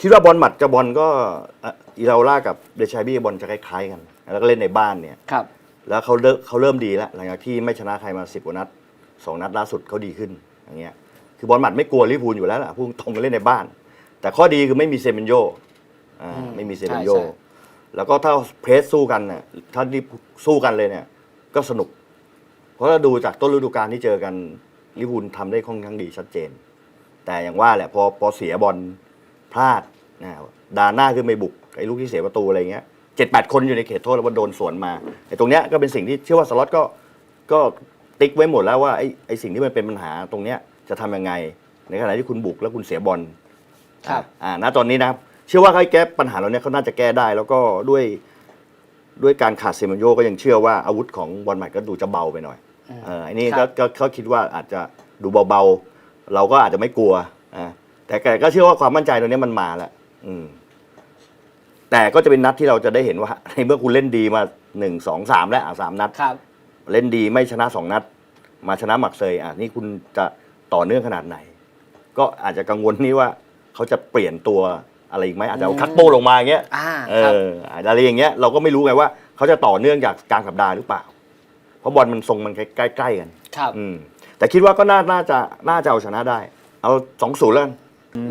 คิดว่าบอลหมัดกับบอลก็อะอีราโอล่ากับเดชาบี้บอลจะคล้ายๆกัน แล้วก็เล่นในบ้านเนี่ย ครับ แล้วเขาเริ่มเขาเริ่มดีแล้วหลังจากที่ไม่ชนะใครมาสิบกว่านัดสองนัดล่าสุดเขาดีขึ้นอย่างเงี้ยคือบอลหมัดไม่กลัวลิเวอร์พูลอยู่แล้วล่ะพูดตรงกันเล่นในบ้าน แต่ข้อดีคือไม่มีเซเมนโยอ่าอืมไม่มีเซเมนโยใช่ใช่ แล้วก็ถ้าเพรสสู้กันเนี่ยถ้านี่สู้กันเลยเนี่ยก็สนุก เพราะเราดูจากต้นฤดูกาลที่เจอกันลิเวอร์พูลทำได้ค่อนข้างดีชัดเจน แต่อย่างว่าแหละพอพอเสียบอล พลาดนะดาหน้าขึ้นไปบุกไอ้ลูกที่เสียประตูอะไรเงี้ยเจ็ดแปดคนอยู่ในเขตโทษแล้วมันโดนสวนมาไอ้ตรงเนี้ยก็เป็นสิ่งที่เชื่อว่าสล็อตก็ก็ติ๊กไว้หมดแล้วว่าไอ้ไอ้สิ่งที่มันเป็นปัญหาตรงเนี้ยจะทำยังไง ในขณะที่คุณบุกแล้วคุณเสียบอลครับ อ่าณตอนนี้นะครับเชื่อว่าเขาแก้ปัญหาเราเนี้ยเขาน่าจะแก้ได้ แล้วก็ด้วยด้วยการขาดเซมันโยก็ยังเชื่อว่าอาวุธของบอลใหม่ก็ดูจะเบาไปหน่อยอืมเอออันนี้ครัก็บ ก็เขาคิดว่าอาจจะดูเบาๆ เราก็อาจจะไม่กลัวอ่า แต่แกก็เชื่อว่าความมั่นใจตรงนี้มันมาแล้วอืม แต่ก็จะเป็นนัดที่เราจะได้เห็นว่าในเมื่อคุณเล่นดีมาหนึ่งสองสามแล้วอะสามนัด ครับ เล่นดีไม่ชนะสองนัด มาชนะหมักเซยอะนี่คุณจะต่อเนื่องขนาดไหน ก็อาจจะกังวลนี่ว่าเขาจะเปลี่ยนตัวอะไรอีกไหมอาจจะเอาอืมคัตโป้ลงมาอย่างเงี้ยอ่าเอครับ ออะไรอย่างเงี้ยเราก็ไม่รู้ไงว่าเขาจะต่อเนื่องจากกลางสัปดาห์หรือเปล่า เพราะบอลมันทรงมันใกล้ๆกัน ครับ อืมแต่คิดว่าก็น่าน่าจะน่าจะเอาชนะได้ เอาสองศูนย์แล้วกัน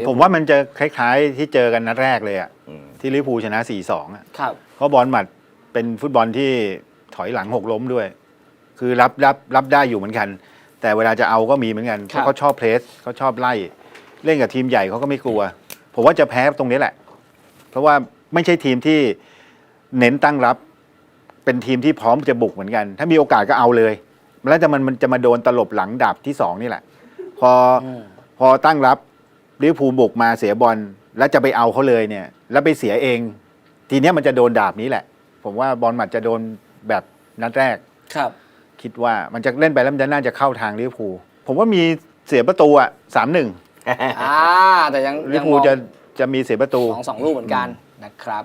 ผมว่ามันจะคล้ายๆที่เจอกันนัดแรกเลยอะอืมที่ลิเวอร์พูลชนะ 4-2อะครับ เพราะบอลหมัดเป็นฟุตบอลที่ถอยหลังหกล้มด้วย คือรับรับรับได้อยู่เหมือนกัน แต่เวลาจะเอาก็มีเหมือนกันครับเพราะเขาชอบเพรสเขาชอบไล่ เล่นกับทีมใหญ่เขาก็ไม่กลัว ผมว่าจะแพ้ตรงนี้แหละ เพราะว่าไม่ใช่ทีมที่เน้นตั้งรับ เป็นทีมที่พร้อมจะบุกเหมือนกัน ถ้ามีโอกาสก็เอาเลย แล้วจะมันมันจะมาโดนตลบหลังดับที่สองนี่แหละ พออืมพอตั้งรับ ลิเวอร์พูลบุกมาเสียบอลแล้วจะไปเอาเขาเลยเนี่ย แล้วไปเสียเอง ทีเนี้ยมันจะโดนดาบนี้แหละ ผมว่าบอลหมัดจะโดนแบบนัดแรก ครับ คิดว่ามันจะเล่นไปแล้วมันจะน่าจะเข้าทางลิเวอร์พูลผมว่ามีเสียประตูอะสามหนึ่งอ่าแต่ยังลิเวอร์พูลจะจะมีเสียประตู สองสองลูกเหมือนกันนะครับ